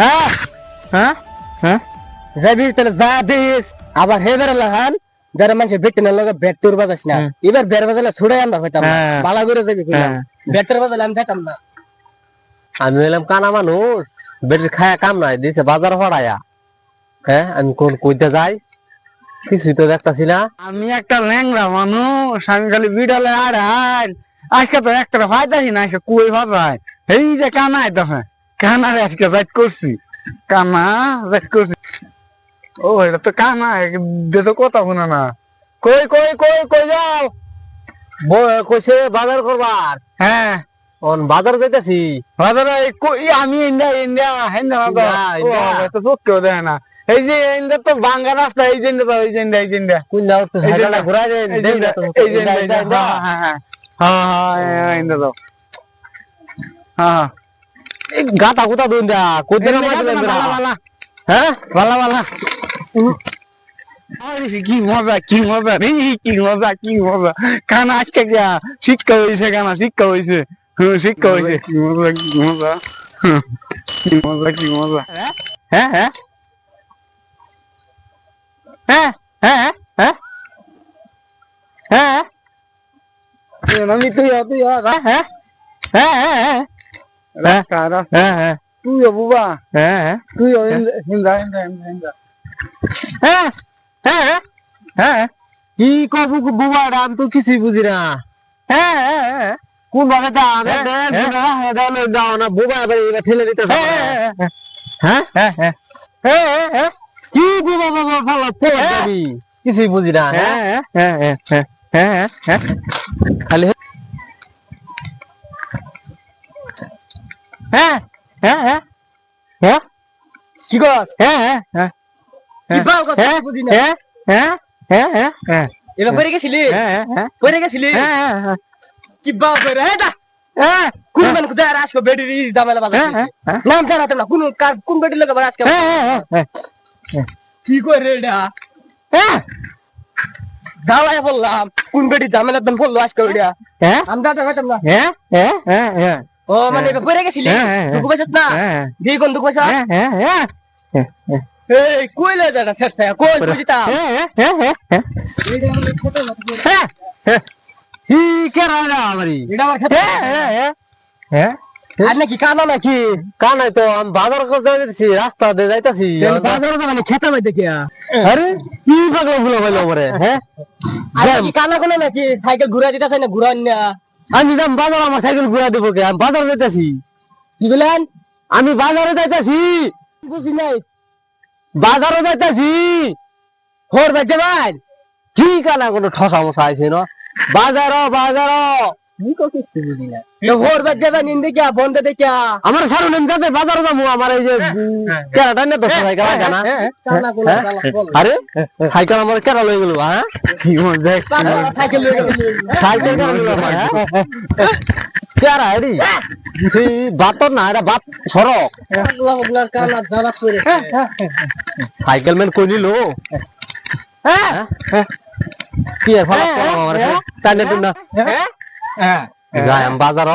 হ্যাঁ? হ্যাঁ? হ্যাঁ? যাবি তাহলে যা দিস আবার হে বেড়ে লাগান যারা মানুষ বেটে না লাগে ব্যাট বাজাস না। এবার বের বাজালে ছুড়ে আনবা হইতাম হ্যাঁ। বালা করে যাবি হ্যাঁ। ব্যাটের বাজালে আমি যেতাম না। আমি হইলাম কানা মানুষ। বেটির খায়া কাম নাই দিছে বাজার হড়ায়া। হ্যাঁ আমি কোন কইতে যাই? কিছুই তো দেখতাছি না। আমি একটা ল্যাংড়া মানুষ আমি খালি বিড়ালে আর আজকে তো একটা ফায়দাই না কুই ভাবাই এই যে কানায় দেখে কানা আজকে রাত করছি। কানা রাত করছি। ও এটা তো কানা এটা তো কথা শুনে না। কই কই কই কই যাও? কইছে বাজার করবার। হ্যাঁ। অন বাজার যাইতাছি। বাজারে কই আমি ইন্ডিয়া ইন্ডিয়া হেন্দা তো ইন্ডিয়া, তো দেয় না। এই যে ইন্ডিয়া তো বাঙ্গা রাস্তা এই যে তো এই যে এই যে কোন দাও তো সাইকেলটা না, ঘুরাই এই যে। হ্যাঁ হ্যাঁ হ্যাঁ হ্যাঁ হ্যাঁ হ্যাঁ। হ্যাঁ এই গাতা গুতা দুন দা কইতে না ইন্ডিয়া মারলে বালা, বালা, হ্যাঁ বালা, বালা। আরে কি মজা কি মজা রে কি মজা কি মজা কানা আজকে গিয়া শিক্ষা হয়েছে কানা শিক্ষা হয়েছে হ্যাঁ শিক্ষা হয়েছে কি মজা কি মজা হুম, কি মজা কি মজা হ্যাঁ হ্যাঁ হ্যাঁ হ্যাঁ হ্যাঁ হ্যাঁ আমি তুই তুই হ্যাঁ হ্যাঁ হ্যাঁ হ্যাঁ হ্যাঁ হ্যাঁ হ্যাঁ হ্যাঁ হিন্দা হিন্দা হ্যাঁ হ্যাঁ হ্যাঁ কি কবু বুবা আমি তো কিছুই বুঝি না হ্যাঁ হ্যাঁ হ্যাঁ কোন ভাবে দাম দাও না বুবা এবার এবার ঠেলে দিতে হ্যাঁ হ্যাঁ হ্যাঁ হ্যাঁ হ্যাঁ কি বুবা বাবা ভালো যাবি কিছুই বুঝি না হ্যাঁ হ্যাঁ হ্যাঁ হ্যাঁ হ্যাঁ হ্যাঁ খালি হ্যাঁ হ্যাঁ হ্যাঁ হ্যাঁ কি কস হ্যাঁ হ্যাঁ হ্যাঁ কি বাল কথা হ্যাঁ বুঝি না হ্যাঁ হ্যাঁ হ্যাঁ হ্যাঁ হ্যাঁ এবার পড়ে গেছিলি হ্যাঁ হ্যাঁ পড়ে গেছিলি হ্যাঁ হ্যাঁ কি বাল করে হ্যাঁ দা হ্যাঁ কোন মান আর আজকে বেটি রিস দামেলা বাজার হ্যাঁ, হ্যাঁ। নাম জানাতাম না কোন কার কোন বেটির লোক আবার আজকে হ্যাঁ কি করে এটা হ্যাঁ দাঁড়ায় বললাম কোন বেটি ঝামেলা দাম বলল আজকে ওইটা হ্যাঁ আমি দাঁড়াতে পারতাম না হ্যাঁ হ্যাঁ হ্যাঁ হ্যাঁ ও মানে এবার পড়ে গেছিলি? হ্যাঁ, হ্যাঁ, দুঃখ না? হ্যাঁ দিয়ে কোন দুঃখ হ্যাঁ হ্যাঁ হ্যাঁ। এই কইলে শেষ থাকে কই বুঝিতা হ্যাঁ হ্যাঁ হ্যাঁ হ্যাঁ হ্যাঁ। কি কেরা না আমারি এটা আমার খেতে হ্যাঁ হ্যাঁ হ্যাঁ। হ্যাঁ। আর নাকি কানা নাকি? কানাই তো আমি বাজার করতে যাইতেছি রাস্তা দিয়ে যাইতাছি। বাজারে তো মানে খেতে মাই দেখিয়া আরে কি পাগল ভুলো ভাইলো আমারে হ্যাঁ? আর নাকি কানা কোনে নাকি সাইকেল ঘুরা দিতেছে না ঘুরান না আমি যাম বাজার আমার সাইকেল ঘুরা দেবো কে? আমি বাজার যাইতাছি। কি বলেন? আমি বাজারে যাইতাছি। বুঝি নাই। বাজারে যাইতাছি। হোর বাজে ভাই। কি কানা কোনো ঠসা মশা আছে না? বাজার বাজার। আমার সারু যাতে বাজার যাব আমার এই যে কেরাটা না দশ সাইকেল হ্যাঁ? আরে আমার কেরা গেল হ্যাঁ? সাইকেল কেরা হ্যাঁ? সেই না এটা বাত সড়ক সাইকেল ম্যান কই নিল? হ্যাঁ। কি আর ভালো আমার না। হ্যাঁ। যাই আমি বাজার